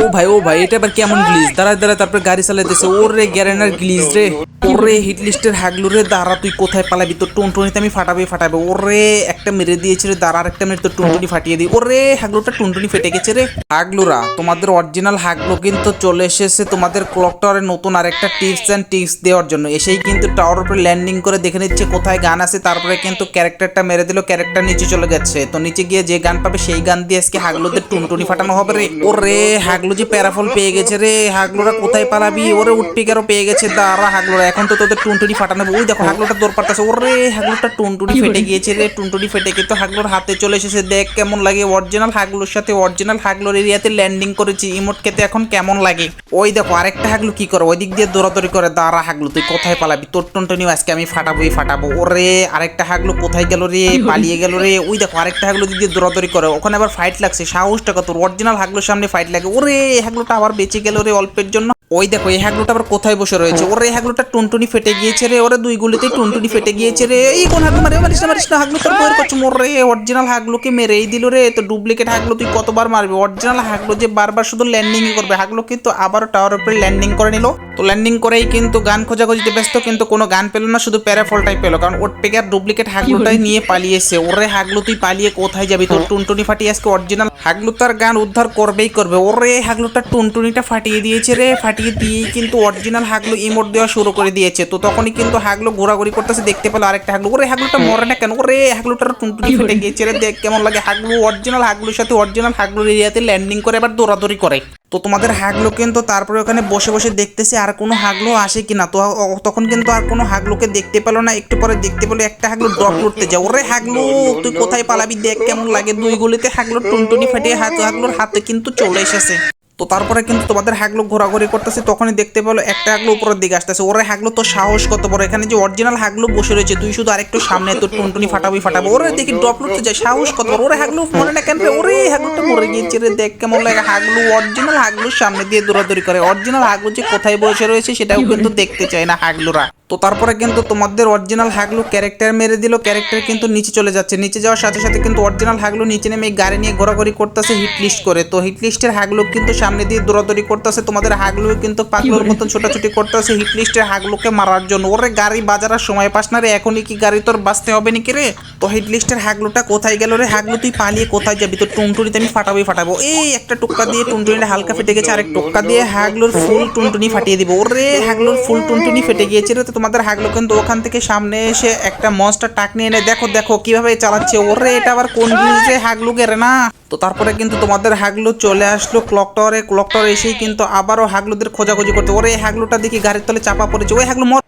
ও ভাই ও ভাই, এটা আবার কেমন গ্লিজ দাঁড়ায় দাঁড়ায় তারপর গাড়ি চালাইতেছে ওরে গ্যারেনার গ্লিজ রে। ওরে হিট লিস্টের হাগলু রে, দাঁড়া, তুই কোথায় পালাবি? তোর টুনটুনিতে আমি ফাটাবে ফাটাবে। ওরে, একটা মেরে দিয়েছে রে, দাঁড়া, আরেকটা মেরে তোর টুনটুনি ফাটিয়ে দিই। ওরে, হাগলুটা টুনটুনি ফেটে গেছে রে। হাগলুরা, তোমাদের অরিজিনাল হাগলু কিন্তু চলে এসেছে তোমাদের ক্লক টাওয়ারে নতুন আরেকটা টিপস অ্যান্ড টিপস দেওয়ার জন্য। এসেই কিন্তু টাওয়ার উপরে ল্যান্ডিং করে দেখে নিচ্ছে কোথায় গান আছে, তারপরে কিন্তু ক্যারেক্টারটা মেরে দিল ক্যারেক্টার নিচে চলে গেছে। তো নিচে গিয়ে যে গান পাবে, সেই গান দিয়ে আজকে হাগলুদের টুনটুনি ফাটানো হবে রে। ওরে, হাগলু যে প্যারাফল পেয়ে গেছে রে। হাগলুরা কোথায় পালাবি? ওরে উটপিকারও পেয়ে গেছে? দাঁড়া হাগলুরা এখন তো তোদের টুনটুনি ফাটানো ওই দেখো হাগলুটা দৌড় পারতেছে ওরে হাগলুটা টুনটুনি ফেটে গিয়েছে রে টুনটুনি ফেটে কিন্তু হাগলুর হাতে চলে এসেছে। দেখ কেমন লাগে অরিজিনাল হাগলুর সাথে। অরিজিনাল হাগলুর এরিয়াতে ল্যান্ডিং করেছি। ইমোট খেতে এখন কেমন লাগে? ওই দেখো আরেকটা হাগলু কি করে? ওই দিক দিয়ে দৌড়াদৌড়ি করে। দাঁড়া হাগলু তুই কোথায় পালাবি? তোর টুনটুনি আজকে আমি ফাটাবোই ফাটাবো। ওরে আরেকটা হাগলু কোথায় গেল রে? পালিয়ে গেল রে? ওই দেখো আরেকটা হাগলু দিক দিয়ে দৌড়াদৌড়ি করে ওখানে আবার ফাইট লাগছে। সাহসটা কত? অরিজিনাল হাগলুর সামনে ফাইট লাগে। ওরে হাগলুটা আবার বেঁচে গেল রে অল্পের জন্য। ওই দেখো, এই হাগলুটা আবার কোথায় বসে রয়েছে? ওরে এই হাগলুটা টুনটুনি ফেটে গিয়েছে রে, ওরে দুই গুলিতেই টুনটুনি ফেটে গিয়েছে রে। এই কোন হাগলু মারে, মারিস না মারিস না হাগলু তোর বইয়ের করছ মোর রে অরিজিনাল হাগলুকে মেরেই দিল রে। তো ডুপ্লিকেট হাগলু তুই কতবার মারবি? অরিজিনাল হাগলু যে বারবার শুধু ল্যান্ডিংই করবে হাগলু কিন্তু আবারও টাওয়ার উপরে ল্যান্ডিং করে নিল। তো ল্যান্ডিং করেই কিন্তু গান খোঁজাখুঁজিতে ব্যস্ত, কিন্তু কোনো গান পেল না, শুধু প্যারাফলটাই পেল। কারণ ওর পেকার ডুপ্লিকেট হাগলুটাই নিয়ে পালিয়েছে। ওরে হাগলু তুই পালিয়ে কোথায় যাবি? তোর টুনটুনি ফাটিয়ে আজকে অরিজিনাল হাগলু তার গান উদ্ধার করবেই করবে। ওরে হাগলুটা টুনটুনিটা ফাটিয়ে দিয়েছে রে ফাটিয়ে দিয়েই কিন্তু অরিজিনাল হাগলু ইমোট দেওয়া শুরু করে দিয়েছে। তো তখনই কিন্তু হাগলু ঘোরাঘুরি করতেছে দেখতে পেল আরেকটা হাগলু। ওরে হাগলুটা মরে না কেন? ওরে হাগলুটার টুনটুনি ফেটে গিয়েছে রে দেখ কেমন লাগে। হাগলু অরিজিনাল হাগলুর সাথে অরিজিনাল হাগলুর এরিয়াতে ল্যান্ডিং করে এবার দৌড়াদৌড়ি করে। তো তোমাদের হাগলো কিন্তু তারপরে ওখানে বসে বসে দেখতেছে আর কোনো হাগলো আসে কিনা। তো ও- তখন কিন্তু আর কোনো হাগলোকে দেখতে পেল না, একটু পরে দেখতে পেল একটা হাগলো ড্রপ করতে যাও ওরে হাগলো, তুই কোথায় পালাবি, দেখ কেমন লাগে। দুই গুলিতে হাগলো টুনটুনি ফাটিয়ে হাত হাগলোর হাতে কিন্তু চলে এসেছে। তো তারপরে কিন্তু তোমাদের হাগলো ঘোরাঘুরি করতেছে, তখনই দেখতে পেল একটা হাগলো উপরের দিকে আসতেছে। ওরা হাগলো তো সাহস কত বড়? এখানে যে অরিজিনাল হাগলো বসে রয়েছে, তুই শুধু আরেকটু সামনে তোর টুনটুনি ফাটাবি, ফাটাবো। ওরা দেখি ড্রপ লুটতে যায়, সাহস কত বড়? ওরে হাগলো মনে না কেন? ওরে হাগলোটা মরে গিয়েছে রে, দেখ কেমন লাগে। হাগলু অরিজিনাল হাগলুর সামনে দিয়ে দৌড়াদৌড়ি করে। অরিজিনাল হাগলু যে কোথায় বসে রয়েছে, সেটাও কিন্তু দেখতে চায় না হাগলুরা তো তারপরে কিন্তু তোমাদের অরিজিনাল হাগলু ক্যারেক্টার মেরে দিল ক্যারেক্টার কিন্তু নিচে চলে যাচ্ছে। নিচে যাওয়ার সাথে সাথে কিন্তু অরিজিনাল হাগলু নিচে নেমে এই গাড়ি নিয়ে ঘোরাঘুরি করতেছে হিট লিস্ট করে। তো হিট লিস্টের হাগলু কিন্তু সামনে দিয়ে দৌড়াদৌড়ি করতেছে। তোমাদের হাগলু কিন্তু পাগলোর মতো ছোটাছুটি করতেছে হিট লিস্টের হাগলুকে মারার জন্য। ওরে গাড়ি বাজারের সময় পাস না রে এখনই কি গাড়ি তোর বাঁচতে হবে নাকি রে? তো হিট লিস্টের হাগলুটা কোথায় গেল রে? হাগলু তুই পালিয়ে কোথায় যাবি? তোর টুনটুনিতে আমি ফাটাবই ফাটাবো। এই একটা টুক্কা দিয়ে টুনটুনিটা হালকা ফেটে গেছে। আরেক টুক্কা দিয়ে হ্যাগলুর ফুল টুনটুনি ফাটিয়ে দিব। ওরে হাগলুর ফুল টুনটুনি ফেটে গিয়েছে রে তো তোমাদের হাগলু, কিন্তু ওখান থেকে সামনে এসে একটা মনস্টার টাক নিয়ে এনে দেখো দেখো কীভাবে চালাচ্ছে। ওরে, এটা আবার কোন জিনিস রে হাগলু গেরে না। তো তারপরে কিন্তু তোমাদের হাগলু চলে আসলো ক্লক টাওয়ারে ক্লক টাওয়ারে এসেই কিন্তু আবারও হাগলুদের খোঁজাখুঁজি করতে। ওরে, হাগলুটা দেখি গাড়ির তলে চাপা পড়েছে। ওই হাগলু মর